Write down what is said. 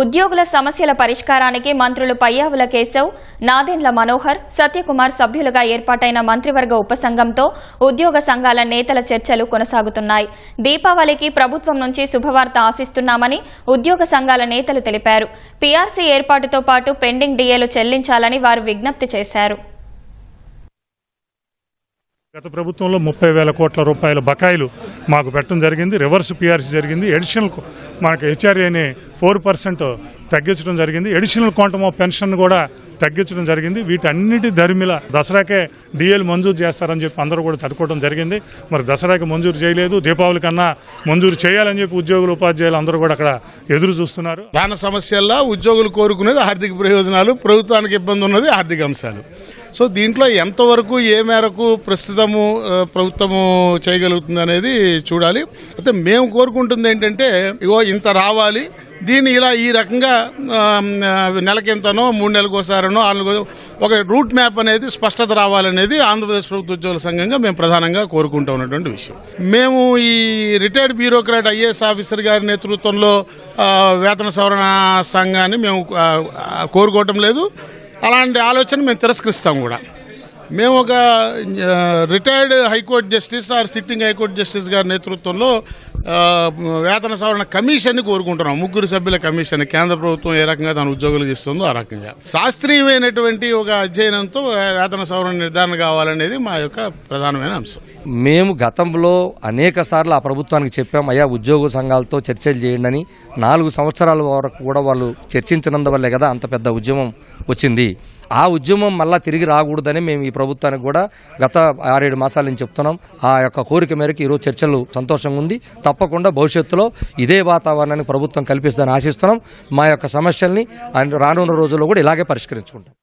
ఉద్యోగుల సమస్యల పరిష్కారానికి మంత్రులు పయ్యావుల కేశవ్ నాదెండ్ల మనోహర్ సత్యకుమార్ సభ్యులుగా ఏర్పాటైన మంత్రివర్గ ఉపసంఘంతో ఉద్యోగ సంఘాల నేతల చర్చలు కొనసాగుతున్నాయి. దీపావళికి ప్రభుత్వం నుంచి శుభవార్త ఆశిస్తున్నామని ఉద్యోగ సంఘాల నేతలు తెలిపారు. పీఆర్సీ ఏర్పాటుతో పాటు పెండింగ్ డిఏలు చెల్లించాలని వారు విజ్ఞప్తి చేశారు. గత ప్రభుత్వంలో ముప్పై వేల కోట్ల రూపాయల బకాయిలు మాకు పెట్టడం జరిగింది. రివర్స్ పిఆర్సీ జరిగింది. ఎడిషనల్ మాకు మనకు హెచ్ఆర్ఏని ఫోర్ పర్సెంట్ తగ్గించడం జరిగింది. ఎడిషనల్ క్వాంటమ్ ఆఫ్ పెన్షన్ కూడా తగ్గించడం జరిగింది. వీటన్నిటి ధర్మిల దసరాకే డిఎల్ మంజూరు చేస్తారని చెప్పి అందరూ కూడా తట్టుకోవడం జరిగింది. మరి దసరాకి మంజూరు చేయలేదు. దీపావళి కన్నా మంజూరు చేయాలని చెప్పి ఉద్యోగులు ఉపాధ్యాయులు అందరూ కూడా అక్కడ ఎదురు చూస్తున్నారు. ప్రధాన సమస్యల్లో ఉద్యోగులు కోరుకునేది ఆర్థిక ప్రయోజనాలు ప్రభుత్వానికి ఇబ్బంది ఉన్నది ఆర్థిక అంశాలు. సో దీంట్లో ఎంతవరకు ఏ మేరకు ప్రస్తుతము ప్రభుత్వము చేయగలుగుతుంది అనేది చూడాలి. అయితే మేము కోరుకుంటుంది ఏంటంటే ఇగో ఇంత రావాలి దీన్ని ఇలా ఈ రకంగా నెలకింతనో మూడు నెలలకు ఒకసారనో ఆరు ఒక రూట్ మ్యాప్ అనేది స్పష్టత రావాలనేది ఆంధ్రప్రదేశ్ ప్రభుత్వ ఉద్యోగుల సంఘంగా మేము ప్రధానంగా కోరుకుంటూ ఉన్నటువంటి విషయం. మేము ఈ రిటైర్డ్ బ్యూరోక్రాట్ ఐఏఎస్ ఆఫీసర్ గారి నేతృత్వంలో వేతన సవరణ సంఘాన్ని మేము కోరుకోవటం లేదు. అలాంటి ఆలోచన మేము తిరస్కరిస్తాం కూడా. మేము ఒక retired high court justice or sitting high court justice గారి నేతృత్వంలో వేతన సవరణ కమిషన్ని కోరుకుంటున్నాం. ముగ్గురు సభ్యుల కమిషన్ కేంద్ర ప్రభుత్వం ఏ రకంగా తన ఉద్యోగులకు ఇస్తుందో ఆ రకంగా. శాస్త్రీయమైనటువంటి ఒక అధ్యయనంతో వేతన సవరణ నిర్ధారణ కావాలనేది మా యొక్క ప్రధానమైన అంశం. మేము గతంలో అనేక సార్లు ఆ ప్రభుత్వానికి చెప్పాం అయ్యా ఉద్యోగ సంఘాలతో చర్చలు చేయండి అని నాలుగు సంవత్సరాల వరకు కూడా వాళ్ళు చర్చించినందువల్లే కదా అంత పెద్ద ఉద్యమం వచ్చింది. ఆ ఉద్యమం మళ్ళా తిరిగి రాకూడదని మేము ఈ ప్రభుత్వానికి కూడా గత ఆరేడు మాసాల నుంచి చెప్తున్నాం. ఆ యొక్క కోరిక మేరకు ఈరోజు చర్చలు సంతోషంగా ఉంది. తప్పకుండా భవిష్యత్తులో ఇదే వాతావరణాన్ని ప్రభుత్వం కల్పిస్తుందని ఆశిస్తున్నాం. మా యొక్క సమస్యల్ని రానున్న రోజుల్లో కూడా ఇలాగే పరిష్కరించుకుంటాం.